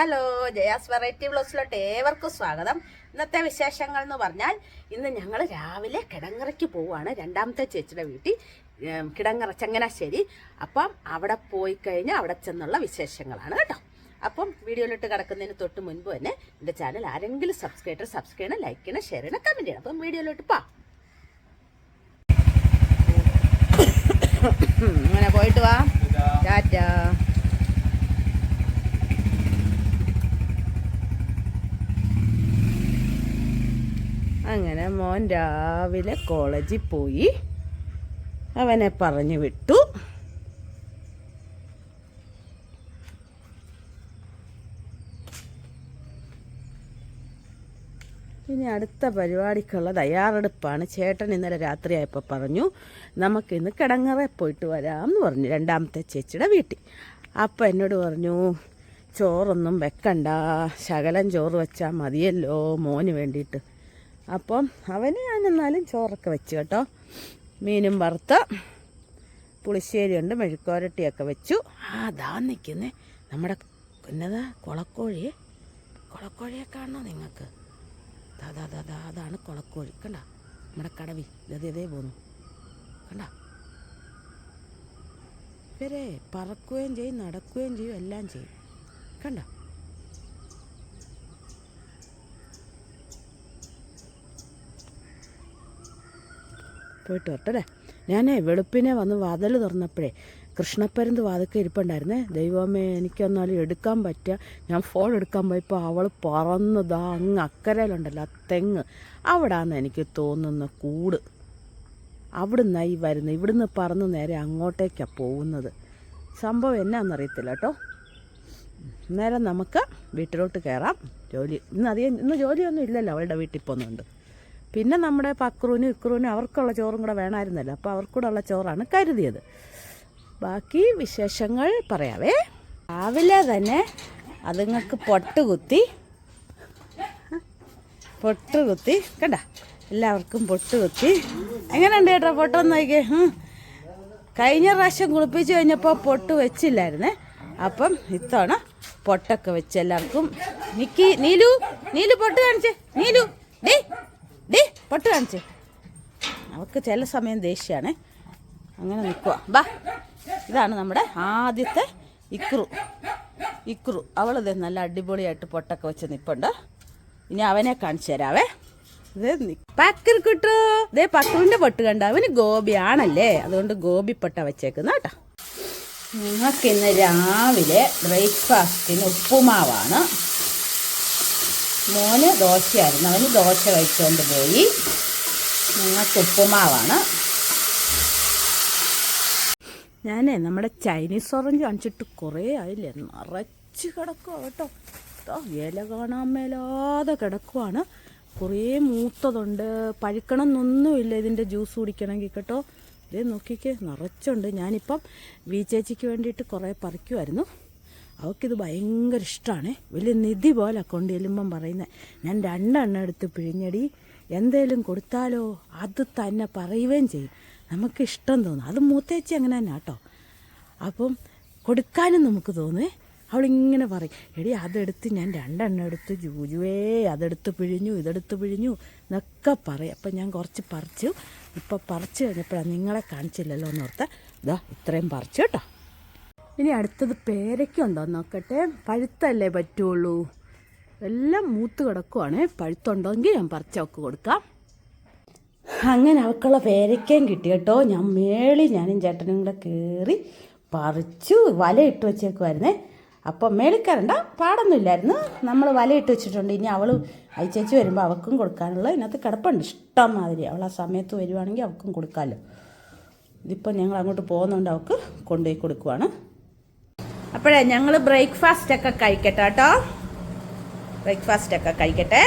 Hello Jaya's variety ബ്ലോസിലോട്ട് ഏവർക്കും സ്വാഗതം. ഇന്നത്തെ വിശേഷങ്ങൾ എന്ന് പറഞ്ഞാൽ ഇന്ന് ഞങ്ങൾ രാവിലെ കിടങ്ങറയ്ക്ക് പോവുകയാണ് രണ്ടാമത്തെ ചേച്ചിയുടെ വീട്ടിൽ കിടങ്ങറ ചങ്ങനാശ്ശേരി. അപ്പം അവിടെ പോയി കഴിഞ്ഞാൽ അവിടെ ചെന്നുള്ള വിശേഷങ്ങളാണ് കേട്ടോ. അപ്പം വീഡിയോയിലോട്ട് കിടക്കുന്നതിന് തൊട്ട് മുൻപ് തന്നെ എന്റെ ചാനൽ ആരെങ്കിലും സബ്സ്ക്രൈബർ സബ്സ്ക്രൈബ് ചെയ്യണം ലൈക്ക് ചെയ്യണം ഷെയർ ചെയ്യണം കമന്റ് ചെയ്യണം. അപ്പം വീഡിയോയിലോട്ട് പാ അങ്ങനെ പോയിട്ട് വാ. ടാറ്റാ. അങ്ങനെ മോൻ രാവിലെ കോളേജിൽ പോയി. അവനെ പറഞ്ഞു വിട്ടു. ഇനി അടുത്ത പരിപാടിക്കുള്ള തയ്യാറെടുപ്പാണ്. ചേട്ടൻ ഇന്നലെ രാത്രിയായപ്പോൾ പറഞ്ഞു നമുക്കിന്ന് കിടങ്ങറെ പോയിട്ട് വരാം എന്ന് പറഞ്ഞു രണ്ടാമത്തെ ചേച്ചിയുടെ വീട്ടിൽ. അപ്പം എന്നോട് പറഞ്ഞു ചോറൊന്നും വെക്കണ്ട. ശകലം ചോറ് വെച്ചാൽ മതിയല്ലോ മോന് വേണ്ടിയിട്ട്. അപ്പം അവന് ഞാൻ എന്നാലും ചോറൊക്കെ വെച്ചു കേട്ടോ. മീനും വറുത്ത പുളിശ്ശേരിയുണ്ട് മെഴുക്കോരട്ടിയൊക്കെ വെച്ചു. ആ അതാ നിൽക്കുന്നേ. നമ്മുടെ എന്നതാ കുളക്കോഴി? കുളക്കോഴിയെ കാണണോ നിങ്ങൾക്ക്? ദാ ദാ ദാ അതാണ് കുളക്കോഴി. കണ്ട? നമ്മുടെ കടവി. ഇതേ പോന്നു. കണ്ട? ഇവരെ പറക്കുകയും ചെയ്യും നടക്കുകയും ചെയ്യും എല്ലാം ചെയ്യും. കണ്ട? പോയിട്ട് വരട്ടെ ഞാനേ വെളുപ്പിനെ വന്ന് വാതിൽ തുറന്നപ്പോഴേ കൃഷ്ണപ്പരുന്ത് വാതൊക്കെ ഇരിപ്പുണ്ടായിരുന്നേ. ദൈവമേ എനിക്കൊന്നാലും എടുക്കാൻ പറ്റുക ഞാൻ ഫോൺ എടുക്കാൻ പോയപ്പോൾ അവൾ പറന്നതാ അങ്ങ് അക്കരയിലുണ്ടല്ലോ ആ തെങ്ങ്. അവിടാന്ന് എനിക്ക് തോന്നുന്ന കൂട്. അവിടുന്നായി വരുന്നത് ഇവിടുന്ന് പറന്ന് നേരെ അങ്ങോട്ടേക്കാണ് പോകുന്നത്. സംഭവം എന്നാന്നറിയത്തില്ല കേട്ടോ. നേരം നമുക്ക് വീട്ടിലോട്ട് കയറാം ജോലി. ഇന്ന് അധികം ഇന്ന് ജോലിയൊന്നും ഇല്ലല്ലോ അവളുടെ വീട്ടിൽ പോകുന്നുണ്ട്. പിന്നെ നമ്മുടെ പക്രൂനും ഇക്രൂനും അവർക്കുള്ള ചോറും കൂടെ വേണമായിരുന്നല്ലോ. അപ്പോൾ അവർക്കൂടെ ഉള്ള ചോറാണ് കരുതിയത്. ബാക്കി വിശേഷങ്ങൾ പറയാവേ. രാവിലെ തന്നെ അതുങ്ങൾക്ക് പൊട്ട് കുത്തി പൊട്ട് കുത്തി കണ്ട? എല്ലാവർക്കും പൊട്ട് കുത്തി എങ്ങനെയുണ്ട് കേട്ടോ പൊട്ടൊന്ന് നോക്കിയേ. കഴിഞ്ഞ പ്രാവശ്യം കുളിപ്പിച്ച് കഴിഞ്ഞപ്പോൾ പൊട്ട് വെച്ചില്ലായിരുന്നേ. അപ്പം ഇത്തവണ പൊട്ടൊക്കെ വെച്ച് എല്ലാവർക്കും. നിക്കി നീലു നീലു പൊട്ട് കാണിച്ചേ. നീലു ഡേ ഡേ പൊട്ട് കാണിച്ച്. അവൾക്ക് ചില സമയം ദേഷ്യമാണ്. അങ്ങനെ നിൽക്കുക ബാ ഇതാണ് നമ്മുടെ ആദ്യത്തെ ഇക്രു. ഇക്രു. അവളിത് നല്ല അടിപൊളിയായിട്ട് പൊട്ടൊക്കെ വെച്ച് നിൽപ്പുണ്ട് ഇനി അവനെ കാണിച്ചു തരാവേ. ഇത് പക്കർ കിട്ടു. ദേ പക്രുവിന്റെ പൊട്ട് കണ്ട? അവന് ഗോപിയാണല്ലേ? അതുകൊണ്ട് ഗോപി പൊട്ട വെച്ചേക്കുന്ന കേട്ടോ. ഞങ്ങൾക്ക് ഇന്ന് രാവിലെ ബ്രേക്ക്ഫാസ്റ്റിന് ഉപ്പുമാവാണ്. മോന് ദോശയായിരുന്നു. അവന് ദോശ കഴിച്ചുകൊണ്ട് പോയി. ഞങ്ങൾക്ക് ഉപ്പുമാവാണ്. ഞാനേ നമ്മുടെ ചൈനീസ് ഓറഞ്ച് കാണിച്ചിട്ട് കുറേ ആയില്ലേ? നിറച്ച് കിടക്കുക കേട്ടോ. ഇല കാണാൻ മേലാതെ കിടക്കുവാണ്. കുറേ മൂത്തതുണ്ട്. പഴുക്കണം എന്നൊന്നുമില്ല ഇതിന്റെ ജ്യൂസ് കുടിക്കണമെങ്കിൽ കേട്ടോ. ഇതേ നോക്കിക്കേ നിറച്ചുണ്ട്. ഞാനിപ്പം വി ചേച്ചിക്ക് വേണ്ടിയിട്ട് കുറേ പറിക്കുമായിരുന്നു അവൾക്കിത് ഭയങ്കര ഇഷ്ടമാണ് വലിയ നിധി പോലെ കൊണ്ട് ചെല്ലുമ്പം പറയുന്നത് ഞാൻ രണ്ടെണ്ണം എടുത്ത് പിഴിഞ്ഞടി. എന്തേലും കൊടുത്താലോ? അത് തന്നെ പറയുകയും ചെയ്യും. നമുക്ക് ഇഷ്ടം തോന്നും. അത് മൂത്തേച്ചി അങ്ങനെ തന്നെ കേട്ടോ അപ്പം കൊടുക്കാനും നമുക്ക് തോന്നുവേ അവളിങ്ങനെ പറയും. എടി അതെടുത്ത് ഞാൻ രണ്ടെണ്ണം എടുത്ത് ജൂജുവേ അതെടുത്ത് പിഴിഞ്ഞു ഇതെടുത്ത് പിഴിഞ്ഞു എന്നൊക്കെ പറയും. അപ്പം ഞാൻ കുറച്ച് പറിച്ചു. ഇപ്പം പറിച്ചു കഴിഞ്ഞപ്പോഴാണ് നിങ്ങളെ കാണിച്ചില്ലല്ലോ എന്ന് ഓർത്താൽ ഇതാ ഇത്രയും പറിച്ചു കേട്ടോ. ഇനി അടുത്തത് പേരയ്ക്ക പേരയ്ക്കുണ്ടോ നോക്കട്ടെ. പഴുത്തല്ലേ പറ്റുള്ളൂ. എല്ലാം മൂത്ത് കിടക്കുവാണ്. പഴുത്തുണ്ടെങ്കിൽ ഞാൻ പറിച്ചവക്ക് കൊടുക്കാം. അങ്ങനെ അവക്കുള്ള പേരയ്ക്കയും കിട്ടി കേട്ടോ. ഞാൻ മേളി ഞാനും ചേട്ടനും കൂടെ കയറി പറിച്ചു വലയിട്ട് വെച്ചേക്കുമായിരുന്നേ അപ്പം മേളിക്കരണ്ട പാടൊന്നുമില്ലായിരുന്നു. നമ്മൾ വലയിട്ട് വെച്ചിട്ടുണ്ട്. ഇനി അവൾ അയച്ചേച്ച് വരുമ്പോൾ അവൾക്കും കൊടുക്കാനുള്ള ഇതിനകത്ത് കിടപ്പുണ്ട്. ഇഷ്ടം മാതിരി അവൾ ആ സമയത്ത് വരുവാണെങ്കിൽ അവൾക്കും കൊടുക്കാമല്ലോ. ഇതിപ്പോൾ ഞങ്ങൾ അങ്ങോട്ട് പോകുന്നതുകൊണ്ട് അവൾക്ക് കൊണ്ടുപോയി കൊടുക്കുവാണ്. അപ്പോഴേ ഞങ്ങൾ ബ്രേക്ക്ഫാസ്റ്റ് ഒക്കെ കഴിക്കട്ടെ കേട്ടോ. ബ്രേക്ക്ഫാസ്റ്റ് ഒക്കെ കഴിക്കട്ടെ.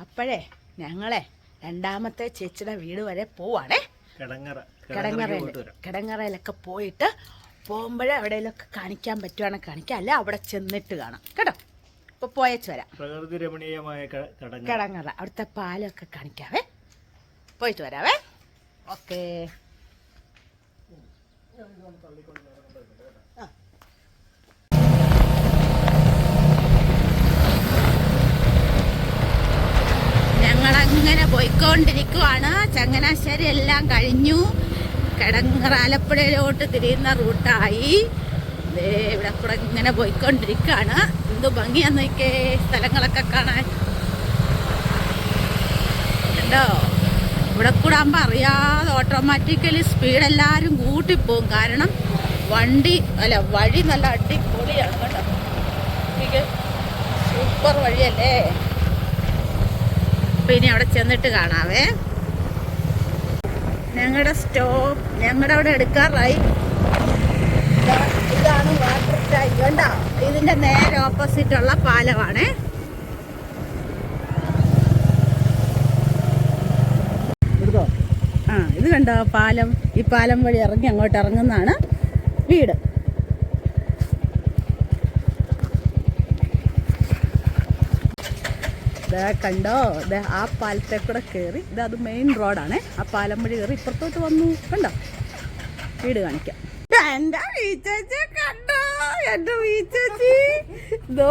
അപ്പോഴേ ഞങ്ങളെ രണ്ടാമത്തെ ചേച്ചിയുടെ വീട് വരെ പോവാണേ. കിടങ്ങറയിൽ കിടങ്ങറയിലൊക്കെ പോയിട്ട് പോകുമ്പോഴേ എവിടെയെങ്കിലൊക്കെ കാണിക്കാൻ പറ്റുവാണെങ്കിൽ കാണിക്കാം. അല്ല അവിടെ ചെന്നിട്ട് കാണാം. കേട്ടോ? ഇപ്പൊ പോയച്ച് വരാം. പ്രകൃതി രമണീയമായ കിടങ്ങറ. അവിടുത്തെ പാലൊക്കെ കാണിക്കാവേ. പോയിട്ട് വരാവേ. ഓക്കേ. ഞങ്ങളങ്ങനെ പോയിക്കൊണ്ടിരിക്കുവാണ്. ചങ്ങനാശ്ശേരി എല്ലാം കഴിഞ്ഞു. കിടങ്ങറ ആലപ്പുഴയിലോട്ട് തിരിയുന്ന റൂട്ടായി. ഇവിടെ കൂടെ ഇങ്ങനെ പോയിക്കൊണ്ടിരിക്കുകയാണ് എന്ത് ഭംഗിയാന്ന് നോക്കേ സ്ഥലങ്ങളൊക്കെ കാണാൻ. ഉണ്ടോ ഇവിടെ കൂടെ ആകുമ്പോൾ അറിയാതെ ഓട്ടോമാറ്റിക്കലി സ്പീഡ് എല്ലാവരും കൂട്ടിപ്പോവും. കാരണം വണ്ടി അല്ല വഴി നല്ല അടിപൊളിയാണ് കേട്ടോ. സൂപ്പർ വഴിയല്ലേ? അപ്പം ഇനി അവിടെ ചെന്നിട്ട് കാണാവേ. ഞങ്ങളുടെ സ്റ്റോപ്പ് ഞങ്ങളുടെ അവിടെ എടുക്കാറായി ഇതാണ് വാട്ടർ ടാങ്ക് കണ്ടോ? ഇതിന്റെ നേരെ ഓപ്പോസിറ്റുള്ള പാലമാണേ എടുത്തോ ആ ഇത് കണ്ടോ പാലം? ഈ പാലം വഴി ഇറങ്ങി അങ്ങോട്ട് ഇറങ്ങുന്നതാണ് വീട്. കണ്ടോ? ആ പാലത്തെ കൂടെ കയറി ഇത് അത് മെയിൻ റോഡാണ് ആ പാലം വഴി കയറി ഇപ്പുറത്തോട്ട് വന്നു. കണ്ടോ? വീട് കാണിക്കാം. എന്റെ കണ്ടോ? എന്റെ വീച്ചേച്ചി. ഇതോ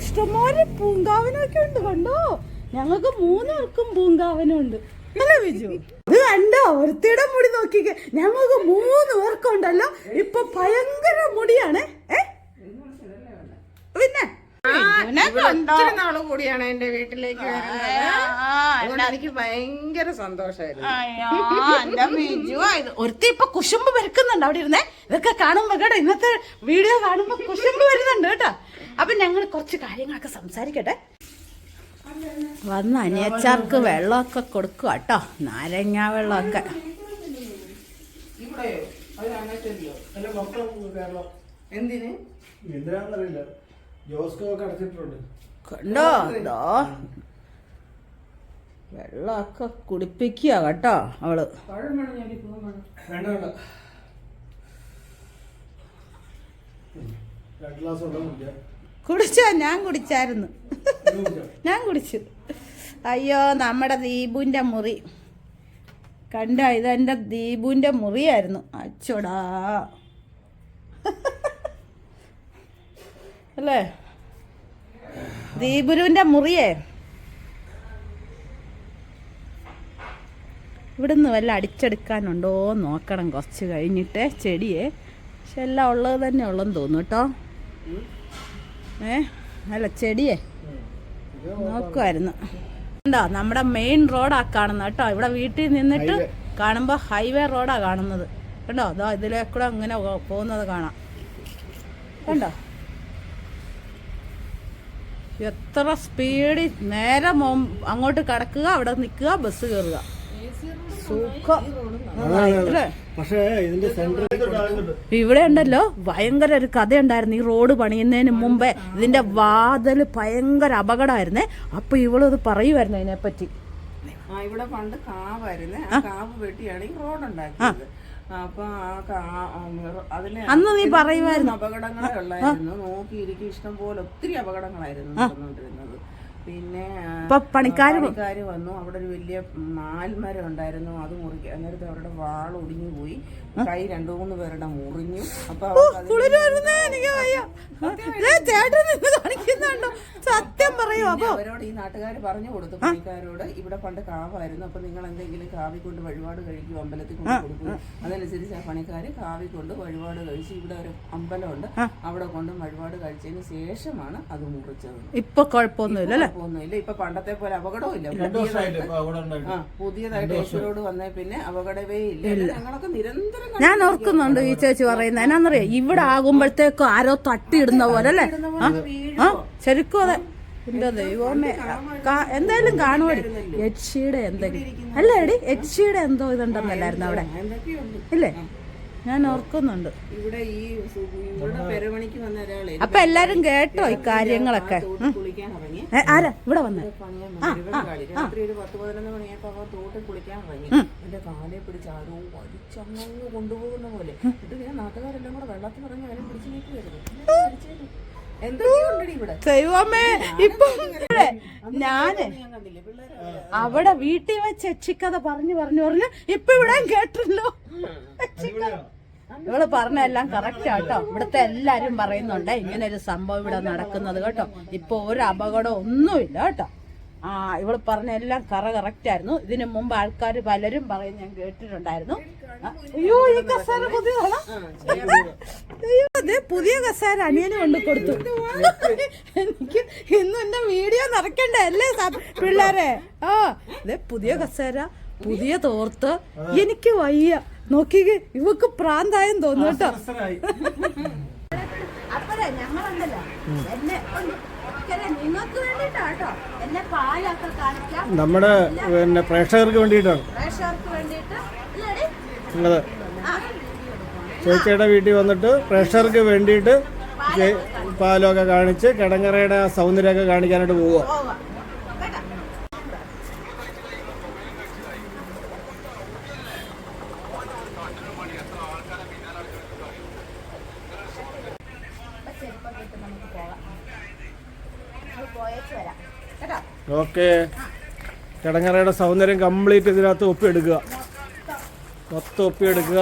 ഇഷ്ടംപോലെ പൂങ്കാവനൊക്കെ ഉണ്ട് കണ്ടോ? ഞങ്ങൾക്ക് മൂന്നാർക്കും പൂങ്കാവനം ഉണ്ട് അല്ലേ ബിജു? ഇത് കണ്ടോ? ഒരുത്തിയുടെ മുടി നോക്കിക്കേ. ഞങ്ങൾക്ക് മൂന്ന് പേർക്കുണ്ടല്ലോ. ഇപ്പൊ ഭയങ്കര മുടിയാണ്. ഏ? പിന്നെ? ഒത്തിരി നാൾ കൂടിയാണ് എന്റെ വീട്ടിലേക്ക് വരുന്നത്. ആ, അതുകൊണ്ട് എനിക്ക് ഭയങ്കര സന്തോഷമായിരുന്നു. ഒരുത്തി ഇപ്പൊ കുശുമ്പ് വരുക്കുന്നുണ്ട് അവിടെ ഇരുന്നേ. ഇതൊക്കെ കാണുമ്പോ കേട്ടോ ഇന്നത്തെ വീഡിയോ കാണുമ്പോ കുശുമ്പ് വരുന്നുണ്ട് കേട്ടോ. അപ്പൊ ഞങ്ങൾ കുറച്ച് കാര്യങ്ങളൊക്കെ സംസാരിക്കട്ടെ. വന്ന അനിയച്ചാർക്ക് വെള്ളമൊക്കെ കൊടുക്കുക കേട്ടോ. നാരങ്ങ വെള്ളമൊക്കെ. കണ്ടോ? എന്തോ വെള്ളമൊക്കെ കുടിപ്പിക്കുക കേട്ടോ അവൾ. രണ്ട് ഗ്ലാസ് വെള്ളം കുടിക്കാം. കുടിച്ചോ? ഞാൻ കുടിച്ചായിരുന്നു? ഞാൻ കുടിച്ചു. അയ്യോ നമ്മുടെ ദീപുവിന്റെ മുറി. കണ്ടോ ഇതെന്റെ ദീപുവിന്റെ മുറിയായിരുന്നു. അച്ചോടാ. അല്ലേ? ദീപുരുവിന്റെ മുറിയേ? ഇവിടുന്ന് വല്ല അടിച്ചെടുക്കാനുണ്ടോ നോക്കണം. കുറച്ച് കഴിഞ്ഞിട്ട് ചെടിയെ. പക്ഷെ എല്ലാം ഉള്ളത് തന്നെ ഉള്ളെന്ന് തോന്നുന്നു കേട്ടോ. ഏ? അല്ല ചെടിയേ. നോക്കുമായിരുന്നു ഉണ്ടോ നമ്മുടെ മെയിൻ റോഡാ കാണുന്നത് കേട്ടോ. ഇവിടെ വീട്ടിൽ നിന്നിട്ട് കാണുമ്പോ കാണുമ്പോൾ ഹൈവേ റോഡാ കാണുന്നത്. കണ്ടോ അതോ ഇതിലേക്കൂടെ കൂടെ പോ- പോകുന്നത് കാണാം. കണ്ടോ? എത്ര സ്പീഡിൽ നേരെ അങ്ങോട്ട് കടക്കുക അവിടെ നിൽക്കുക ബസ് കയറുക. സുഖം. അല്ലേ? ഇവിടെ ഉണ്ടല്ലോ ഭയങ്കര ഒരു കഥയുണ്ടായിരുന്നു. ഈ റോഡ് പണിയുന്നതിന് മുമ്പേ ഇതിന്റെ വാതിൽ ഭയങ്കര അപകടമായിരുന്നേ. അപ്പൊ ഇവളത് പറയുമായിരുന്നു അതിനെപ്പറ്റി. ആ ഇവിടെ പണ്ട് കാവായിരുന്നു. ആ കാവ് വെട്ടിയാണ് ഈ റോഡ് ഉണ്ടാക്കിയത്. അന്ന് നീ പറയുമായിരുന്നു അപകടങ്ങളെ ഉള്ളായിരുന്നു. നോക്കിയിരിക്കും ഇഷ്ടം പോലെ ഒത്തിരി അപകടങ്ങളായിരുന്നു നടന്നുകൊണ്ടിരുന്നത്. പിന്നെ പണിക്കാര് പണിക്കാര് വന്നു. അവിടെ ഒരു വലിയ മാൽമരം ഉണ്ടായിരുന്നു. അത് മുറിക്കുക അന്നേരത്തെ അവരുടെ വാൾ ഒടിഞ്ഞു പോയി. കൈ രണ്ടു മൂന്ന് പേരുടെ മുറിഞ്ഞു. അപ്പൊ ചേട്ടൻ നിന്ന് കാണിക്കുന്നുണ്ടോ? സത്യം പറയൂ. അപ്പൊ അവരോട് ഈ നാട്ടുകാർ പറഞ്ഞു കൊടുത്തു പണിക്കാരോട് ഇവിടെ പണ്ട് കാവായിരുന്നു അപ്പൊ നിങ്ങൾ എന്തെങ്കിലും കാവി കൊണ്ട് വഴിപാട് കഴിക്കും അമ്പലത്തിൽ കൊണ്ട് കൊടുക്കും അതനുസരിച്ച് ആ പണിക്കാര് കാവി കൊണ്ട് വഴിപാട് കഴിച്ച് ഇവിടെ ഒരു അമ്പലമുണ്ട്. അവിടെ കൊണ്ട് വഴിപാട് കഴിച്ചതിന് ശേഷമാണ് അത് മുറിച്ചത്. ഇപ്പൊ കുഴപ്പമൊന്നുമില്ല അല്ലേ? ഒന്നുമില്ല ഇപ്പൊ പണ്ടത്തെ പോലെ ഇപ്പൊ ആ പുതിയതായിട്ട് യേശുരോട് വന്നേ പിന്നെ അപകടമേ ഇല്ല. ഞങ്ങളൊക്കെ നിരന്തരം ഞാൻ ഓർക്കുന്നുണ്ട് ഈ ചേച്ചി പറയുന്നത്. എന്നാന്നറിയാം? ഇവിടെ ആകുമ്പോഴത്തേക്കും ആരോ തട്ടിയിടുന്ന പോലെ അല്ലേ? ആ? ശരിക്കും അതെ. എന്റെ ദൈവമേ എന്തായാലും കാണുമടി യക്ഷിയുടെ എന്തെങ്കിലും. അല്ല എടി? യക്ഷിയുടെ എന്തോ ഇതുണ്ടെന്നല്ലായിരുന്നു അവിടെ? ഇല്ലേ? ഞാൻ ഓർക്കുന്നുണ്ട്. അപ്പൊ എല്ലാരും കേട്ടോ ഈ കാര്യങ്ങളൊക്കെ. ആരാ? ഇവിടെ വന്നേ. പണിയാൻ വന്നു. രാത്രി ഒരു പത്ത് പതിനൊന്ന് മണിയായപ്പോ അവൻ തോട്ടിൽ കുളിക്കാൻ എന്റെ കാലെ പിടിച്ച് ആരോ വലിച്ചങ്ങ് കൊണ്ടുപോകുന്ന പോലെ. എന്നിട്ട് പിന്നെ നാട്ടുകാരെല്ലാം കൂടെ വെള്ളത്തിൽ ഇറങ്ങി അവനെ പിടിച്ചു നീക്കുമായിരുന്നു എന്തൊക്കെയുണ്ടടി ദൈവമേ ഇപ്പൊ ഞാൻ ഞാൻ കണ്ടില്ലേ പിള്ളേരെ അവിടെ വീട്ടിൽ വെച്ച് എച്ചിക്കഥ പറഞ്ഞു പറഞ്ഞു പറഞ്ഞു ഇപ്പൊ ഇവിടെ കേട്ടല്ലോ ഇവൾ പറഞ്ഞ എല്ലാം കറക്റ്റ് ആട്ടോ. ഇവിടുത്തെ എല്ലാരും പറയുന്നുണ്ട് ഇങ്ങനെ ഒരു സംഭവം ഇവിടെ നടക്കുന്നത് കേട്ടോ. ഇപ്പൊ ഒരു അപകടം ഒന്നുമില്ല കേട്ടോ. ആ ഇവൾ പറഞ്ഞ എല്ലാം കറ കറക്റ്റ് ആയിരുന്നു. ഇതിനു മുമ്പ് ആൾക്കാർ പലരും പറയും ഞാൻ കേട്ടിട്ടുണ്ടായിരുന്നു. അയ്യോ ഈ കസേര പുതിയതാണോ പുതിയ കസേര അനിയന് കൊണ്ട് കൊടുത്തു. എനിക്ക് ഇന്നും വീഡിയോ നിറക്കണ്ടേ അല്ലേ പിള്ളേരെ? ആ അതെ പുതിയ കസേര. പുതിയ തോർത്ത് എനിക്ക് വയ്യ. നോക്കിക്കേ ഇവക്ക് പ്രാന്തായം തോന്നുന്നു കേട്ടോ. മനസ്സിലായി. അപ്പഴേ ഞങ്ങളുണ്ടല്ലോ എന്നെ നിങ്ങൾക്ക് വേണ്ടിട്ടാട്ടോ എന്നെ പാലൊക്കെ കാണിക്കാം. നമ്മുടെ പിന്നെ പ്രേക്ഷകർക്ക് വേണ്ടിയിട്ടാണ്. പ്രേക്ഷകർക്ക് വേണ്ടിയിട്ട്. ഇല്ലടി? അതെ. ചേച്ചിയുടെ വീട്ടിൽ വന്നിട്ട് പ്രേക്ഷകർക്ക് വേണ്ടിയിട്ട് പാലൊക്കെ കാണിച്ച് കിടങ്ങറയുടെ ആ സൗന്ദര്യമൊക്കെ കാണിക്കാനായിട്ട് പോവുക പോവാം. കേട്ടോ? അപ്പൊ ചെരുപ്പൊക്കെ ഇട്ട് നമുക്ക് പോകാം. നമ്മൾ പോയേച്ച് വരാം. കേട്ടോ? ഓക്കെ. കിടങ്ങറയുടെ സൗന്ദര്യം കംപ്ലീറ്റ് ഇതിനകത്ത് ഒപ്പിയെടുക്കുക. മൊത്തം ഒപ്പിയെടുക്കുക.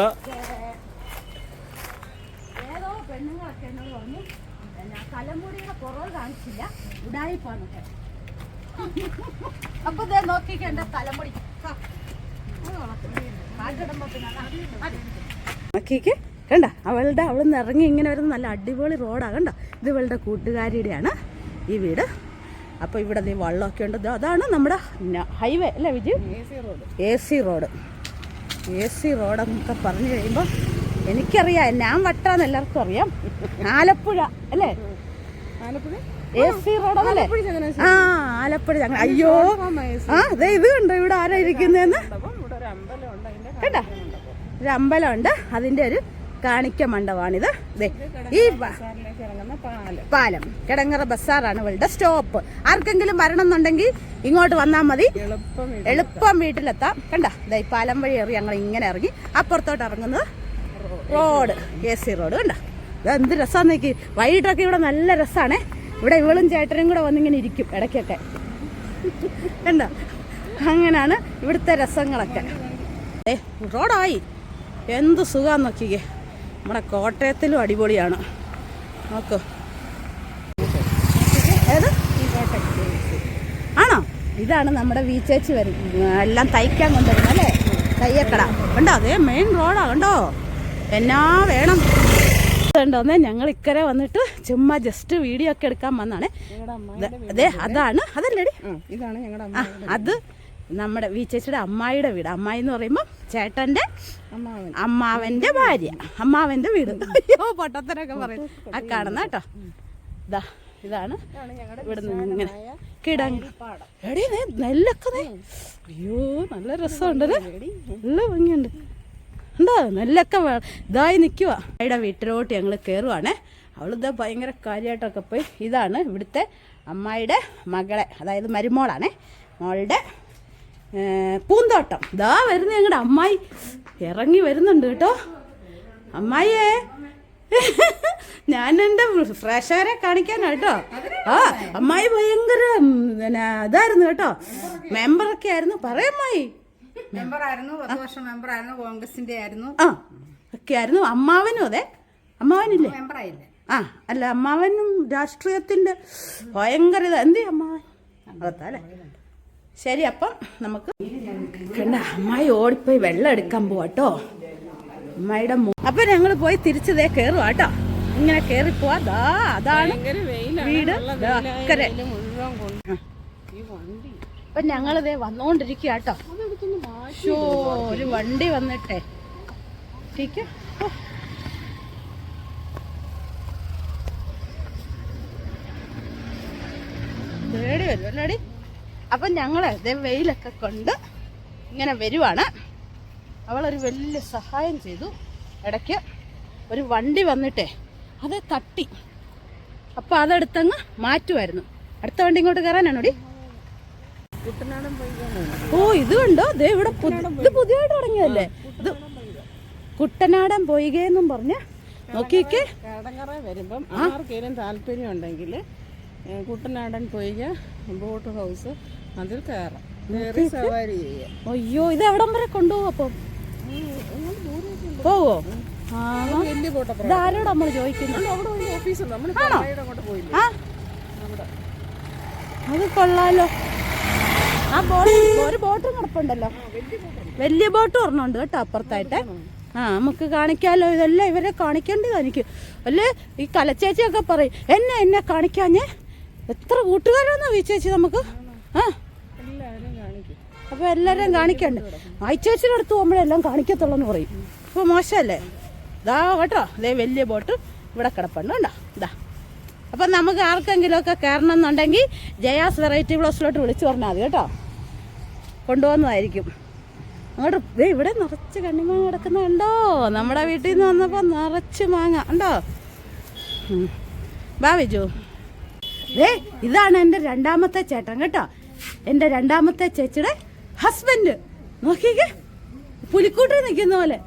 അപ്പൊ നോക്കിക്കണ്ട നോക്കിക്ക് കണ്ട? അവളുടെ അവിടെ നിന്ന് ഇറങ്ങി ഇങ്ങനെ വരുന്ന നല്ല അടിപൊളി റോഡാ. കണ്ടോ? ഇത് ഇവളുടെ കൂട്ടുകാരിയുടെയാണ് ഈ വീട്. അപ്പോൾ ഇവിടെ നീ വള്ളമൊക്കെ ഉണ്ട്. അതാണ് നമ്മുടെ ഹൈവേ അല്ലേ Vijay A C road A C റോഡെന്നൊക്കെ പറഞ്ഞു കഴിയുമ്പോൾ എനിക്കറിയാം ഞാൻ വട്ടാന്ന് എല്ലാവർക്കും അറിയാം. ആലപ്പുഴ അല്ലേ? എ സി റോഡല്ലേ ആ ആലപ്പുഴ അയ്യോ ആ അതെ ഇത് കണ്ടോ ഇവിടെ ആരാ ഇരിക്കുന്നതെന്ന്? കേട്ടോ ഒരു അമ്പലമുണ്ട് അതിന്റെ ഒരു കാണിക്ക മണ്ഡപമാണിത്. ഈ പാലം. കിടങ്ങറ ബസ്സാറാണ് ഇവളുടെ സ്റ്റോപ്പ്. ആർക്കെങ്കിലും വരണം എന്നുണ്ടെങ്കിൽ ഇങ്ങോട്ട് വന്നാൽ മതി. എളുപ്പം വീട്ടിലെത്താം. കണ്ട ഈ പാലം വഴി ഇറങ്ങി ഞങ്ങൾ ഇങ്ങനെ ഇറങ്ങി അപ്പുറത്തോട്ട് ഇറങ്ങുന്നത് റോഡ് എ സി റോഡ്. കണ്ട എന്ത് രസമാന്ന് നോക്കി. വൈകിട്ടൊക്കെ ഇവിടെ നല്ല രസമാണേ ഇവിടെ ഇവളും ചേട്ടനും കൂടെ വന്നിങ്ങനെ ഇരിക്കും ഇടയ്ക്കൊക്കെ. കണ്ട അങ്ങനെയാണ് ഇവിടുത്തെ രസങ്ങളൊക്കെ. റോഡായി. എന്ത് സുഖം നോക്കിക്കേ. നമ്മുടെ കോട്ടയത്തിലും അടിപൊളിയാണ്. നോക്കോ. ഏത്? ആണോ? ഇതാണ് നമ്മുടെ വീച്ചേച്ചി വരും. എല്ലാം തയ്ക്കാൻ കൊണ്ടുവരുന്നത് അല്ലേ? തയ്യക്കട. കണ്ടോ? അതേ മെയിൻ റോഡാ കണ്ടോ? എന്നാ വേണം. ണ്ടോന്നെ ഞങ്ങൾ ഇക്കരെ വന്നിട്ട് ചുമ്മാ ജസ്റ്റ് വീഡിയോ ഒക്കെ എടുക്കാൻ വന്നാണ്. അതെ അതാണ്. അതല്ലേടി. ഇതാണ് ഞങ്ങളുടെ അത് നമ്മുടെ വീച്ചേച്ചിയുടെ അമ്മായിയുടെ വീട്. അമ്മായി എന്ന് പറയുമ്പോൾ ചേട്ടന്റെ അമ്മാവന്റെ അമ്മാവന്റെ ഭാര്യ. അമ്മാവന്റെ വീട്. അയ്യോ പൊട്ടത്തരൊക്കെ പറയും. ആ കാണുന്ന കേട്ടോ. ഇതാ ഇതാണ് ഇവിടെ നിന്ന് ഇങ്ങനെ കിടങ്ങ്. എടീ ദേ നെല്ലൊക്കെ. അയ്യോ നല്ല രസമുണ്ടല്ലേ നല്ല ഭംഗിയുണ്ട്. ഉണ്ടോ നെല്ലൊക്കെ ഇതായി നിൽക്കുക അയുടെ വീട്ടിലോട്ട് ഞങ്ങൾ കയറുവാണേ അവളിതാ ഭയങ്കര കാര്യമായിട്ടൊക്കെ പോയി. ഇതാണ് ഇവിടുത്തെ അമ്മായിയുടെ മകളെ അതായത് മരുമോളാണേ. മോളുടെ പൂന്തോട്ടം. ദാ വരുന്ന ഞങ്ങളുടെ അമ്മായി. ഇറങ്ങി വരുന്നുണ്ട് കേട്ടോ. അമ്മായിയേ. ഞാൻ എന്റെ ഫ്രഷറെ കാണിക്കാനാണ് കേട്ടോ. ആ അമ്മായി ഭയങ്കര പിന്നെ ഇതായിരുന്നു കേട്ടോ. മെമ്പറൊക്കെ ആയിരുന്നു. പറയമ്മായി മെമ്പറായിരുന്നു. പത്ത് വർഷം മെമ്പറായിരുന്നു. കോൺഗ്രസിന്റെ ആയിരുന്നു. ആ ഒക്കെ ആയിരുന്നു. അമ്മാവനും അതെ. അമ്മാവനില്ലേ? മെമ്പറായില്ല? ആ അല്ല അമ്മാവനും രാഷ്ട്രീയത്തിന്റെ ഭയങ്കര ഇതാ. എന്ത് അമ്മാവൻ? അല്ലേ? ശരി അപ്പം നമുക്ക് കണ്ട അമ്മായി ഓടിപ്പോയി വെള്ളം എടുക്കാൻ പോവാട്ടോ അമ്മായിയുടെ മോ അപ്പൊ ഞങ്ങൾ പോയി തിരിച്ചതേ കേട്ടോ ഇങ്ങനെ കേറി പോവാ. ദാ അതാണ് വീട്. അക്കരെ. അപ്പൊ ഞങ്ങളിതേ വന്നോണ്ടിരിക്കുക കേട്ടോ ഷോ ഒരു വണ്ടി. വന്നിട്ടെ. ടീക്ക്. പേടി വരും അല്ലേടി അപ്പൊ ഞങ്ങൾ വെയിലൊക്കെ കൊണ്ട് ഇങ്ങനെ വരുവാണ്. അവളൊരു വലിയ സഹായം ചെയ്തു. ഇടയ്ക്ക് ഒരു വണ്ടി വന്നിട്ടേ അത് തട്ടി. അപ്പൊ അതെടുത്തങ്ങ് മാറ്റുമായിരുന്നു അടുത്ത വണ്ടി ഇങ്ങോട്ട് കയറാനാണോടി? പോയി ഓ ഇത് കണ്ടോ? ദേ ഇവിടെ ഇത് പുതിയതായിട്ട് തുടങ്ങിയതല്ലേ ഇത് കുട്ടനാടൻ പൊയ്കയെന്നും പറഞ്ഞ നോക്കിയൊക്കെ. കടങ്ങറ വരുമ്പം ആർക്കെങ്കിലും താല്പര്യം ഉണ്ടെങ്കിൽ കുട്ടനാടൻ പൊയ്ക ബോട്ട് ഹൗസ് അതിൽ കയറാം. കയറി സവാരി ചെയ്യാം. അയ്യോ ഇത് എവിടം വരെ കൊണ്ടുപോകും അപ്പം? പോവോ? ആ. വലിയ ബോട്ടപ്പുറം ഇത് ആരോട് നമ്മൾ ചോദിക്കുന്നത്? അത് കൊള്ളാലോ. ആ ബോട്ട് ഒരു ബോട്ടും കിടപ്പുണ്ടല്ലോ വലിയ ബോട്ട് ഒരെണ്ണമുണ്ട് കേട്ടോ അപ്പുറത്തായിട്ട്. ആ നമുക്ക് കാണിക്കാലോ ഇതെല്ലാം? ഇവരെ കാണിക്കേണ്ടത് എനിക്ക്. അല്ലേ? ഈ കലച്ചേച്ചിയൊക്കെ പറയും എന്നെ എന്നെ കാണിക്കാഞ്ഞേ? എത്ര കൂട്ടുകാരാന്നോ ഈ ചേച്ചി നമുക്ക്? ആ. അപ്പൊ എല്ലാവരെയും കാണിക്കണ്ട്? ആയിച്ചേച്ചിയുടെ അടുത്ത് പോകുമ്പോഴെല്ലാം കാണിക്കത്തുള്ളൂ എന്ന് പറയും. അപ്പൊ മോശമല്ലേ? ഇതാ കേട്ടോ. ഇതേ വലിയ ബോട്ട് ഇവിടെ കിടപ്പുണ്ട് കണ്ടോ? ഇതാ അപ്പം നമുക്ക് ആർക്കെങ്കിലുമൊക്കെ കയറണം എന്നുണ്ടെങ്കിൽ ജയാസ് വെറൈറ്റി ബ്ലോസിലോട്ട് വിളിച്ചു പറഞ്ഞാൽ മതി കേട്ടോ. കൊണ്ടുപോകുന്നതായിരിക്കും. അങ്ങോട്ട് ദേ ഇവിടെ നിറച്ച് കണ്ണിമാങ്ങ കിടക്കുന്നുണ്ടോ നമ്മുടെ വീട്ടിൽ നിന്ന് വന്നപ്പോൾ നിറച്ച് മാങ്ങ. ഉണ്ടോ ബാ വിജു ദേ ഇതാണ് എന്റെ രണ്ടാമത്തെ ചേട്ടൻ കേട്ടോ. എന്റെ രണ്ടാമത്തെ ചേച്ചിയുടെ ഹസ്ബൻഡ്. നോക്കിക്കേ. പുലിക്കൂട്ടിൽ നിൽക്കുന്ന പോലെ.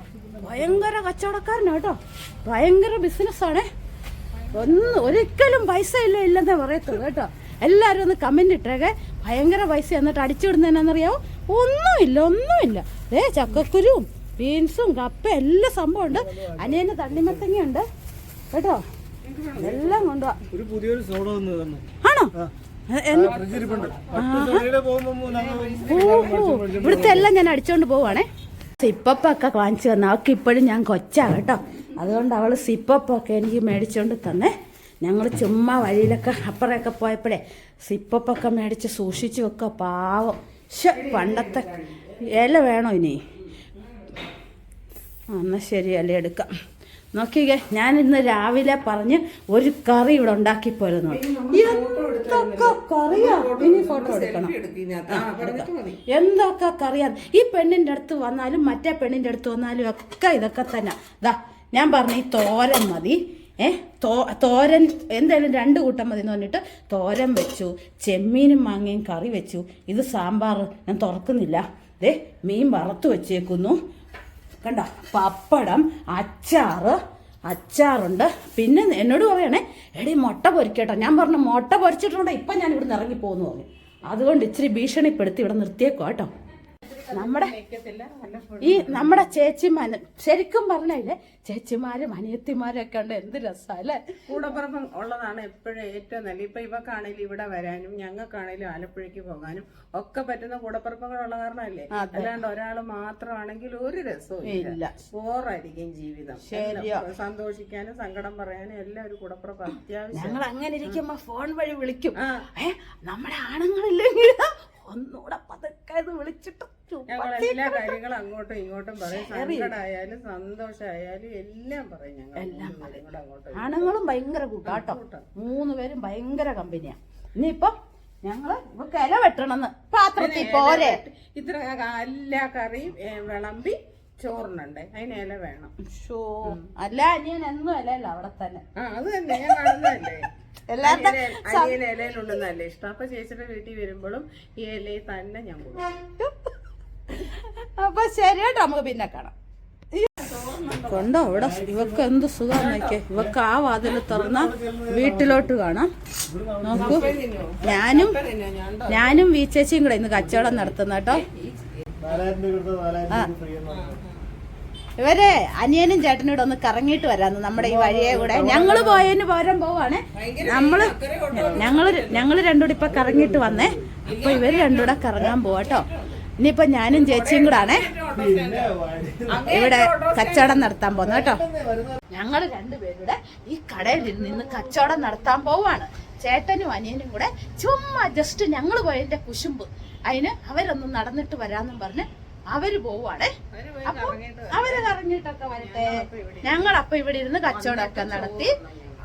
ഭയങ്കര കച്ചവടക്കാരനാണ് കേട്ടോ. ഭയങ്കര ബിസിനസ്സാണേ. ഒന്ന് ഒരിക്കലും പൈസ ഇല്ല ഇല്ലെന്നേ പറയത്തുള്ളൂ കേട്ടോ. എല്ലാവരും ഒന്ന് കമന്റ് ഇട്ടേക്കെ. ഭയങ്കര പൈസ എന്നിട്ട് അടിച്ചു വിടുന്നത് എന്നാന്നറിയാവോ ഒന്നുമില്ല. ഒന്നുമില്ല ഏ ചക്കക്കുരുവും ബീൻസും കപ്പ എല്ലാ സംഭവം ഉണ്ട് അനിയന് തണ്ണിമത്തങ്ങയുണ്ട്. കേട്ടോ? എല്ലാം കൊണ്ടുപോവാ ആണോ? ഇവിടുത്തെ എല്ലാം ഞാൻ അടിച്ചോണ്ട് പോവാണേ. സിപ്പപ്പൊക്കെ വാങ്ങിച്ചു തന്നെ. അവൾക്ക് ഇപ്പോഴും ഞാൻ കൊച്ചാ കേട്ടോ. അതുകൊണ്ട് അവൾ സിപ്പപ്പൊക്കെ എനിക്ക് മേടിച്ചോണ്ട് തന്നേ. ഞങ്ങൾ ചുമ്മാ വഴിയിലൊക്കെ അപ്പുറമൊക്കെ പോയപ്പോഴേ സിപ്പപ്പൊക്കെ മേടിച്ച് സൂക്ഷിച്ചു വെക്കുക പാവം. ശ്ശെ, പണ്ടത്തെ ഇല വേണോ ഇനി? എന്നാൽ ശരി അല്ല എടുക്കാം. നോക്കിക്കേ ഞാൻ ഇന്ന് രാവിലെ പറഞ്ഞ് ഒരു കറി ഇവിടെ ഉണ്ടാക്കി പോരുന്നു എന്തൊക്കെ കറിയാ? ഇനി ഫോട്ടോ എടുക്കണം. എന്തൊക്കെ അറിയാം ഈ പെണ്ണിന്റെ അടുത്ത് വന്നാലും മറ്റേ പെണ്ണിന്റെ അടുത്ത് വന്നാലും ഒക്കെ ഇതൊക്കെ തന്നെ. ദാ ഞാൻ പറഞ്ഞ ഈ തോരൻ മതി. ഏ തോ തോരൻ എന്തായാലും രണ്ട് കൂട്ടം മതി എന്ന് പറഞ്ഞിട്ട് തോരൻ വെച്ചു ചെമ്മീനും മാങ്ങയും കറി വെച്ചു. ഇത് സാമ്പാർ ഞാൻ തുറക്കുന്നില്ല. ദേ മീൻ വറുത്ത് വെച്ചേക്കുന്നു. കണ്ട? പപ്പടം അച്ചാറ് അച്ചാറുണ്ട്. പിന്നെ എന്നോട് പറയണേ എടി മുട്ട പൊരിക്കട്ടോ. ഞാൻ പറഞ്ഞു മുട്ട പൊരിച്ചിട്ടുണ്ടോ? ഇപ്പം ഞാൻ ഇവിടുന്ന് ഇറങ്ങി പോകുന്നു പറഞ്ഞു. അതുകൊണ്ട് ഇച്ചിരി ഭീഷണിപ്പെടുത്തി ഇവിടെ നിർത്തിയേക്കോ കേട്ടോ. നമ്മുടെ ഈ നമ്മുടെ ചേച്ചിമാര് ശരിക്കും പറഞ്ഞില്ലേ ചേച്ചിമാരും അനിയത്തിമാരും ഒക്കെ ഉണ്ട് എന്ത് രസാ അല്ലേ? കൂടപ്പുറപ്പം ഉള്ളതാണ് എപ്പോഴും ഏറ്റവും നല്ല ഇപ്പൊ ഇവക്കാണേലും ഇവിടെ വരാനും ഞങ്ങൾക്കാണേലും ആലപ്പുഴയ്ക്ക് പോകാനും ഒക്കെ പറ്റുന്ന കൂടപ്പുറപ്പുകളുള്ള കാരണമല്ലേ? അല്ലാണ്ട് ഒരാൾ മാത്രമാണെങ്കിൽ ഒരു രസവും ഇല്ല. ബോറായിരിക്കും ജീവിതം. സന്തോഷിക്കാനും സങ്കടം പറയാനും എല്ലാം ഒരു കൂടപ്പുറപ്പ് അത്യാവശ്യം ഞങ്ങൾ അങ്ങനെ ഇരിക്കുമ്പോ ഫോൺ വഴി വിളിക്കും. നമ്മുടെ ആണുങ്ങളില്ലെങ്കിൽ ഒന്നുകൂടെ പതുക്കെ ഇത് വിളിച്ചിട്ട് എല്ലാ കാര്യങ്ങളും അങ്ങോട്ടും ഇങ്ങോട്ടും പറയും. സങ്കടമായാലും സന്തോഷമായാലും എല്ലാം പറയും ഞങ്ങൾ. കൂടെ അങ്ങോട്ടും ആണുങ്ങളും ഭയങ്കര കൂട്ടാട്ടോ മൂന്ന് പേരും ഭയങ്കര കമ്പനിയാ ഇനിയിപ്പൊ ഞങ്ങൾ ഇവക്ക് ഇല വെട്ടണമെന്ന്. പാത്രത്തിൽ പോരെ. ഇത്ര എല്ലാ കറിയും വിളമ്പി ചോറിനുണ്ട്. അതിന് ഇല വേണം. ഷോ അല്ല അനിയൻ എന്നും ഇലയല്ല അവിടെ തന്നെ. ആ അത് തന്നെ. ഞാൻ കാണുന്നതല്ലേ അനിയൻ ഇഷ്ടം. അപ്പൊ ചേച്ചിയുടെ വീട്ടിൽ വരുമ്പോഴും ഈ ഇലയിൽ തന്നെ ഞാൻ പോകും അപ്പൊ ശരി കേട്ടോ നമുക്ക് പിന്നെ കാണാം. കൊണ്ടോ ഇവിടെ ഇവക്ക് എന്ത് സുഖം നോക്കിയേ ഇവക്ക് ആ വാതിൽ തുറന്ന വീട്ടിലോട്ട് കാണാം. നോക്കൂ. ഞാനും ഞാനും വീച്ചേച്ചിയും കൂടെ ഇന്ന് കച്ചവടം നടത്തുന്ന കേട്ടോ. നാലായിരം ഇവരെ അനിയനും ചേട്ടനും കൂടെ ഒന്ന് കറങ്ങിയിട്ട് വരാന്ന് നമ്മുടെ ഈ വഴിയെ കൂടെ. ഞങ്ങൾ പോയതിന് പോരാൻ പോവാണ്. നമ്മൾ ഞങ്ങൾ ഞങ്ങൾ രണ്ടുകൂടെ ഇപ്പൊ കറങ്ങിയിട്ട് വന്നേ. അപ്പൊ ഇവർ രണ്ടുകൂടെ കറങ്ങാൻ പോവാട്ടോ ഇനിയിപ്പൊ ഞാനും ചേച്ചിയും കൂടെ ആണേ. ഇവിടെ കച്ചവടം നടത്താൻ പോകുന്നു കേട്ടോ. ഞങ്ങൾ രണ്ടുപേരുടെ ഈ കടയിൽ നിന്ന് കച്ചവടം നടത്താൻ പോവാണ്. ചേട്ടനും അനിയനും കൂടെ ചുമ്മാ ജസ്റ്റ് ഞങ്ങൾ പോയതിന്റെ കുശുമ്പ്. അതിന് അവരൊന്ന് നടന്നിട്ട് വരാന്നും പറഞ്ഞ് അവർ പോവാണേ. അപ്പൊ അവർ കറങ്ങിയിട്ടൊക്കെ വരട്ടെ. ഞങ്ങൾ അപ്പൊ ഇവിടെ ഇരുന്ന് കച്ചവടമൊക്കെ നടത്തി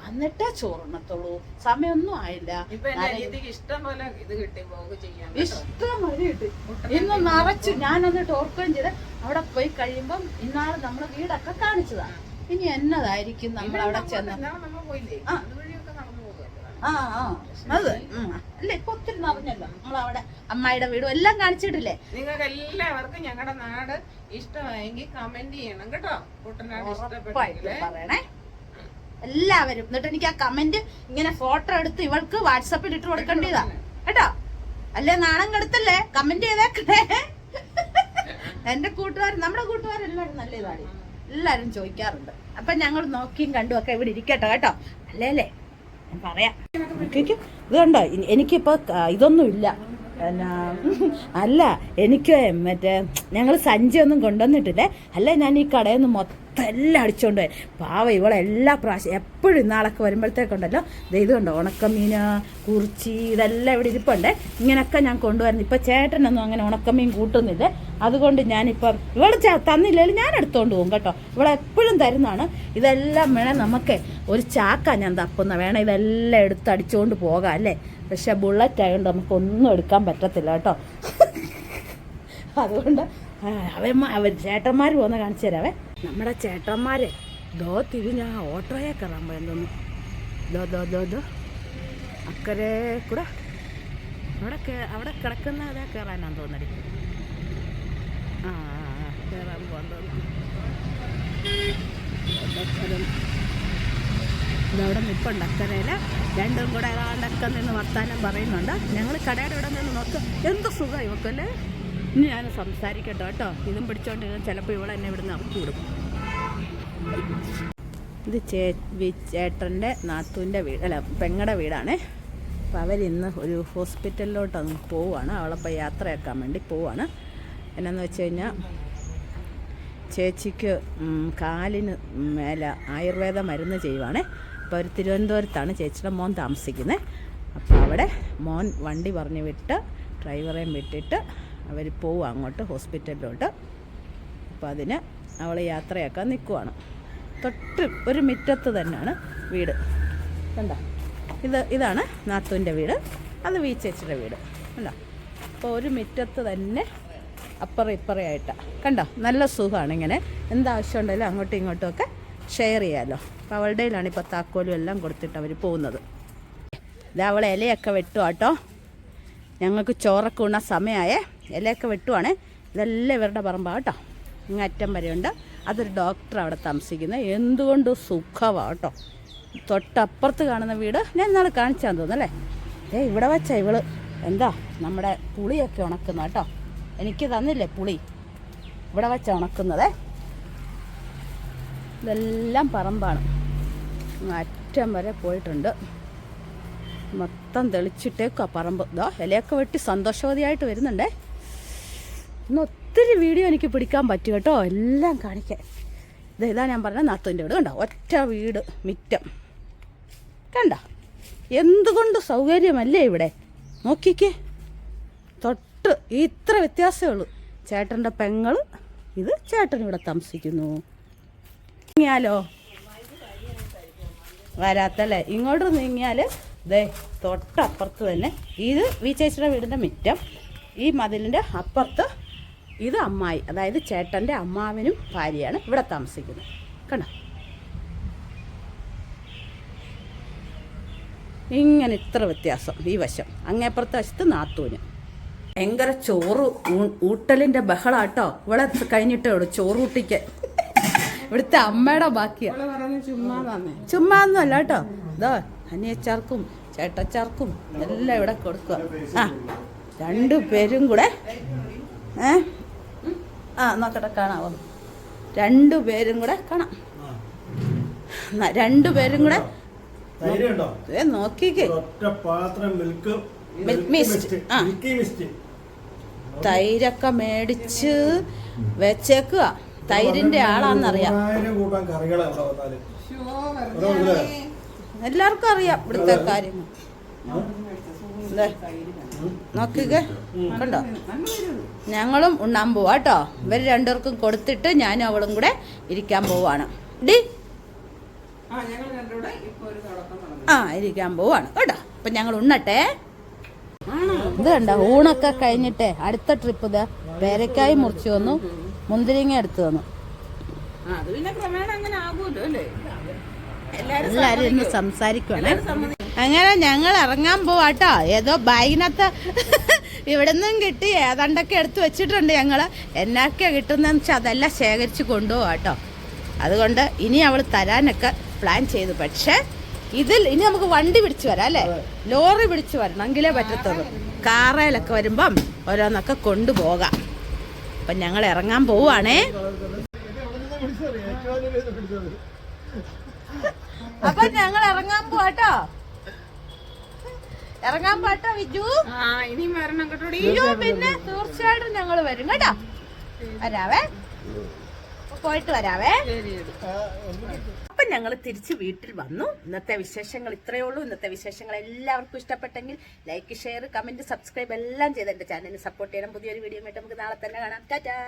എന്നിട്ടേ ചോറുണ്ണത്തുള്ളൂ. സമയൊന്നും ആയില്ല. ഇഷ്ടം പോലെ കിട്ടി ഇന്ന് നിറച്ചു ഞാനൊന്ന് ഓർക്കുകയും ചെയ്ത് അവിടെ പോയി കഴിയുമ്പം ഇന്നാൾ നമ്മൾ വീടൊക്കെ കാണിച്ചതാണ് ഇനി എന്നതായിരിക്കും നമ്മൾ അവിടെ ചെന്ന് ആ. അതുവഴിയൊക്കെ നടന്നു പോകുമല്ലോ ആ ആ അത്. അല്ല ഇപ്പൊ ഒത്തിരി നിറഞ്ഞല്ലോ നമ്മളവിടെ അമ്മായിയുടെ വീടും എല്ലാം കാണിച്ചിട്ടില്ലേ? നിങ്ങൾക്ക് എല്ലാവർക്കും ഞങ്ങളുടെ നാട് ഇഷ്ടമായെങ്കിൽ കമന്റ് ചെയ്യണം കേട്ടോ. കുട്ടനാട് ഇഷ്ടപ്പെട്ടെങ്കിൽ പറയണേ. എല്ലാവരും. എന്നിട്ട് എനിക്ക് ആ കമന്റ് ഇങ്ങനെ ഫോട്ടോ എടുത്ത് ഇവൾക്ക് വാട്സപ്പിൽ ഇട്ട് കൊടുക്കേണ്ടതാ. കേട്ടോ? അല്ലേ നാണം കെടുത്തല്ലേ? കമന്റ് ചെയ്തേക്കണേ എന്റെ കൂട്ടുകാർ നമ്മുടെ കൂട്ടുകാരെല്ലാവരും നല്ല ഇതാണ് എല്ലാരും ചോദിക്കാറുണ്ട്. അപ്പൊ ഞങ്ങൾ നോക്കിയും കണ്ടും ഒക്കെ ഇവിടെ ഇരിക്കട്ടോ കേട്ടോ. അല്ലേ അല്ലേ? ഞാൻ പറയാം. ഇത് കണ്ടോ? ഇനി- എനിക്കിപ്പോ ഇതൊന്നുമില്ല അല്ല എനിക്ക് മറ്റേ ഞങ്ങൾ സഞ്ചി ഒന്നും കൊണ്ടുവന്നിട്ടില്ലേ? അല്ല ഞാൻ ഈ കടയിൽ നിന്ന് മൊത്തം എല്ലാം അടിച്ചോണ്ട് പോയി പാവ ഇവളെ എല്ലാ പ്രാവശ്യം എപ്പോഴും നാളൊക്കെ വരുമ്പോഴത്തേക്കുണ്ടല്ലോ ഇത് കണ്ടോ ഉണക്കമീൻ കുറിച്ചി ഇതെല്ലാം ഇവിടെ ഇരിപ്പുണ്ട്. ഇങ്ങനെയൊക്കെ ഞാൻ കൊണ്ടുവരുന്നു. ഇപ്പം ചേട്ടനൊന്നും അങ്ങനെ ഉണക്കമീൻ കൂട്ടുന്നില്ല. അതുകൊണ്ട് ഞാനിപ്പം ഇവിടെ തന്നില്ലെങ്കിൽ ഞാൻ എടുത്തുകൊണ്ട് പോകും കേട്ടോ. ഇവിടെ എപ്പോഴും തരുന്നതാണ്. ഇതെല്ലാം വേണേൽ നമുക്ക് ഒരു ചാക്ക ഞാൻ തപ്പുന്ന വേണം ഇതെല്ലാം എടുത്ത് അടിച്ചുകൊണ്ട് പോകാം അല്ലേ? പക്ഷേ ബുള്ളറ്റ് ആയതുകൊണ്ട് നമുക്കൊന്നും എടുക്കാൻ പറ്റത്തില്ല കേട്ടോ. അതുകൊണ്ട് അവന്മാ അവൻ ചേട്ടന്മാർ പോകുന്ന കാണിച്ചു തരാവേ. നമ്മുടെ ചേട്ടന്മാരെ ദോ തിരിഞ്ഞ ഓട്ടോയെ കയറാൻ പോയെന്ന് തോന്നുന്നു ദോ ദോ ദോ ദോ. അക്കരെ കൂടെ. അവിടെ അവിടെ കിടക്കുന്ന അതേ കയറാനാന്ന് തോന്നടി. ആ കയറാൻ പോകാൻ തോന്നുന്നു ഇതവിടെ നിൽപ്പുണ്ട് അക്കരയിൽ രണ്ടും കൂടെ ഏതാണ്ടൊക്കെ നിന്ന് വർത്താനം പറയുന്നുണ്ട്. ഞങ്ങൾ കടയുടെ ഇവിടെ നിന്ന് നോക്കുക എന്ത് സുഖം ഇവക്കല്ലേ? ഇനി ഞാൻ സംസാരിക്കട്ടോ കേട്ടോ. ഇതും പിടിച്ചോണ്ട് ചിലപ്പോൾ ഇവിടെ എന്നെ ഇവിടുന്ന് ഇറക്കി ഇത് ചേട്ടന്റെ നാത്തൂന്റെ വീട് അല്ല പെങ്ങടെ വീടാണ്. അപ്പോൾ അവരിന്ന് ഒരു ഹോസ്പിറ്റലിലോട്ട് അങ്ങ് പോവുകയാണ് അവളപ്പോൾ യാത്രയാക്കാൻ വേണ്ടി പോവുകയാണ് എന്നാന്ന് വെച്ച് കഴിഞ്ഞാൽ ചേച്ചിക്ക് കാലിന് മേലെ ആയുർവേദ മരുന്ന് ചെയ്യുവാണേ. അപ്പോൾ അവർ തിരുവനന്തപുരത്താണ് ചേച്ചിയുടെ മോൻ താമസിക്കുന്നത് അപ്പോൾ അവിടെ മോൻ വണ്ടി പറഞ്ഞു വിട്ട് ഡ്രൈവറേയും വിട്ടിട്ട് അവർ പോവും അങ്ങോട്ട് ഹോസ്പിറ്റലിലോട്ട്. അപ്പോൾ അതിന് അവൾ യാത്രയാക്കാൻ നിൽക്കുവാണ്. തൊട്ട് ഒരു മുറ്റത്ത് തന്നെയാണ് വീട്. കണ്ടോ? ഇത് ഇതാണ് നാത്തൂന്റെ വീട്. അത് വീച്ചേച്ചിയുടെ വീട്. കണ്ടോ? അപ്പോൾ ഒരു മുറ്റത്ത് തന്നെ അപ്പുറം ഇപ്പറയായിട്ടാണ് കണ്ടോ? നല്ല സുഖമാണ് ഇങ്ങനെ. എന്താവശ്യം ഉണ്ടെങ്കിലും അങ്ങോട്ടും ഇങ്ങോട്ടും ഒക്കെ ഷെയർ ചെയ്യാമല്ലോ അപ്പോൾ അവളുടെ കയ്യിലാണ് ഇപ്പോൾ താക്കോലും എല്ലാം കൊടുത്തിട്ട് അവർ പോകുന്നത്. ഇത് അവളെ ഇലയൊക്കെ വെട്ടുക കേട്ടോ ഞങ്ങൾക്ക് ചോറൊക്കെ ഉണ്ണ സമയമായേ. ഇലയൊക്കെ വെട്ടുവാണേ. ഇതെല്ലാം ഇവരുടെ പറമ്പാണ് കേട്ടോ. അറ്റം വരെയുണ്ട്. അതൊരു ഡോക്ടർ അവിടെ താമസിക്കുന്നത്. എന്തുകൊണ്ട് സുഖമാണ് കേട്ടോ. തൊട്ടപ്പുറത്ത് കാണുന്ന വീട് ഞാൻ ഇന്നാൾ കാണിച്ചാന്ന് തോന്നുന്നല്ലേ ഏ ഇവിടെ വെച്ചാൽ ഇവൾ. എന്താ നമ്മുടെ പുളിയൊക്കെ ഉണക്കുന്ന കേട്ടോ. എനിക്ക് തന്നില്ലേ പുളി? ഇവിടെ വെച്ചാൽ ഉണക്കുന്നതേ. ഇതെല്ലാം പറമ്പാണ്. അറ്റം വരെ പോയിട്ടുണ്ട്. മൊത്തം തെളിച്ചിട്ടേക്കുക പറമ്പ്. ഇതോ ഇലയൊക്കെ വെട്ടി സന്തോഷവതിയായിട്ട് വരുന്നുണ്ടേ. ഇന്ന് ഒത്തിരി വീഡിയോ എനിക്ക് പിടിക്കാൻ പറ്റും കേട്ടോ. എല്ലാം കാണിക്കാൻ. ഇത് ഞാൻ പറഞ്ഞ നാത്തൂന്റെ വീട് കണ്ടോ? ഒറ്റ വീട് മിറ്റം. കണ്ട? എന്തുകൊണ്ട് സൗകര്യമല്ലേ ഇവിടെ? നോക്കിക്കേ. തൊട്ട് ഇത്ര വ്യത്യാസമേ ഉള്ളൂ. ചേട്ടന്റെ പെങ്ങൾ ഇത് ചേട്ടൻ ഇവിടെ താമസിക്കുന്നു. നീങ്ങിയാലോ? വരാത്തല്ലേ? ഇങ്ങോട്ട് നീങ്ങിയാൽ ദേ തൊട്ടപ്പുറത്ത് തന്നെ ഇത് വി ചേച്ചിയുടെ വീടിന്റെ മിറ്റം. ഈ മതിലിന്റെ അപ്പുറത്ത് ഇത് അമ്മായി അതായത് ചേട്ടന്റെ അമ്മാവിനും ഭാര്യയാണ് ഇവിടെ താമസിക്കുന്നത്. കണ്ടോ? ഇങ്ങനെ ഇത്ര വ്യത്യാസം ഈ വശം. അങ്ങേപ്പുറത്തെ വശത്ത് നാത്തൂന്. ഭയങ്കര ചോറ് ഊട്ടലിന്റെ ഊട്ടലിന്റെ ബഹളാട്ടോ. ഇവിടെ കഴിഞ്ഞിട്ടേ ഉള്ളൂ ചോറ് ഊട്ടിക്ക്. ഇവിടുത്തെ അമ്മയുടെ ബാക്കിയാ. ചുമ്മാ അല്ല കേട്ടോ. ഇതോ അനിയച്ചാർക്കും ചേട്ടച്ചാർക്കും എല്ലാം ഇവിടെ കൊടുക്കുക. ആ രണ്ടു പേരും കൂടെ ഏ? ആ നോക്കട്ടെ കാണാവോ? രണ്ടു പേരും കൂടെ കാണാം. ന- രണ്ടു പേരും കൂടെ ഏ നോക്കിക്കേ. തൈരൊക്കെ മേടിച്ച് വെച്ചേക്കുക തൈരിന്റെ ആളാന്നറിയാം? എല്ലാവർക്കും അറിയാം ഇവിടുത്തെ കാര്യങ്ങൾ. നോക്കിക്കേ. കണ്ടോ? ഞങ്ങളും ഉണ്ണാൻ പോവാ കേട്ടോ. ഇവർ രണ്ടുപേർക്കും കൊടുത്തിട്ട് ഞാനും അവളും കൂടെ ഇരിക്കാൻ പോവാണ്. ഡി? ആ ഇരിക്കാൻ പോവാണ്. കേട്ടോ അപ്പൊ ഞങ്ങൾ ഉണ്ണട്ടെ. ഇത് കണ്ട? ഊണൊക്കെ കഴിഞ്ഞിട്ടേ അടുത്ത ട്രിപ്പ് ഇതാ. പേരക്കായി മുറിച്ചു വന്നു. മുന്തിരിങ്ങ എടുത്തു വന്നു അത് പിന്നെ ക്രമേണ അങ്ങനെ ആകുമല്ലോ അല്ലേ? എല്ലാരും ഇന്ന് സംസാരിക്കുവാണ്. അങ്ങനെ ഞങ്ങൾ ഇറങ്ങാൻ പോവാട്ടോ ഏതോ ബാഗിനകത്ത് ഇവിടെ നിന്നും കിട്ടി ഏതാണ്ടൊക്കെ എടുത്തു വെച്ചിട്ടുണ്ട് ഞങ്ങൾ എന്നൊക്കെ കിട്ടുന്നതെന്ന് വെച്ചാൽ അതെല്ലാം ശേഖരിച്ച് കൊണ്ടുപോവാട്ടോ അതുകൊണ്ട് ഇനി അവൾ തരാനൊക്കെ പ്ലാൻ ചെയ്തു. പക്ഷേ ഇതിൽ ഇനി നമുക്ക് വണ്ടി പിടിച്ചു വരാം അല്ലേ? ലോറി പിടിച്ചു വരണം എങ്കിലേ പറ്റത്തുള്ളൂ കാറയിലൊക്കെ വരുമ്പം ഓരോന്നൊക്കെ കൊണ്ടുപോകാം. അപ്പം ഞങ്ങൾ ഇറങ്ങാൻ പോവാണേ. അപ്പൊ ഞങ്ങൾ ഇറങ്ങാൻ പോവാട്ടോ. ഇറങ്ങാൻ പോട്ടോ വിജു. വരണം കേട്ടോ അയ്യോ പിന്നെ തീർച്ചയായിട്ടും ഞങ്ങൾ വരും കേട്ടോ. വരാവേ. പോയിട്ട് വരാവേ. അപ്പൊ ഞങ്ങൾ തിരിച്ച് വീട്ടിൽ വന്നു. ഇന്നത്തെ വിശേഷങ്ങൾ ഇത്രയേ ഉള്ളൂ. ഇന്നത്തെ വിശേഷങ്ങൾ എല്ലാവർക്കും ഇഷ്ടപ്പെട്ടെങ്കിൽ ലൈക്ക് ഷെയർ കമന്റ് സബ്സ്ക്രൈബ് എല്ലാം ചെയ്ത് എന്റെ ചാനലിന് സപ്പോർട്ട് ചെയ്യണം. പുതിയൊരു വീഡിയോ ആയിട്ട് നമുക്ക് നാളെ തന്നെ കാണാം. ടാറ്റാ.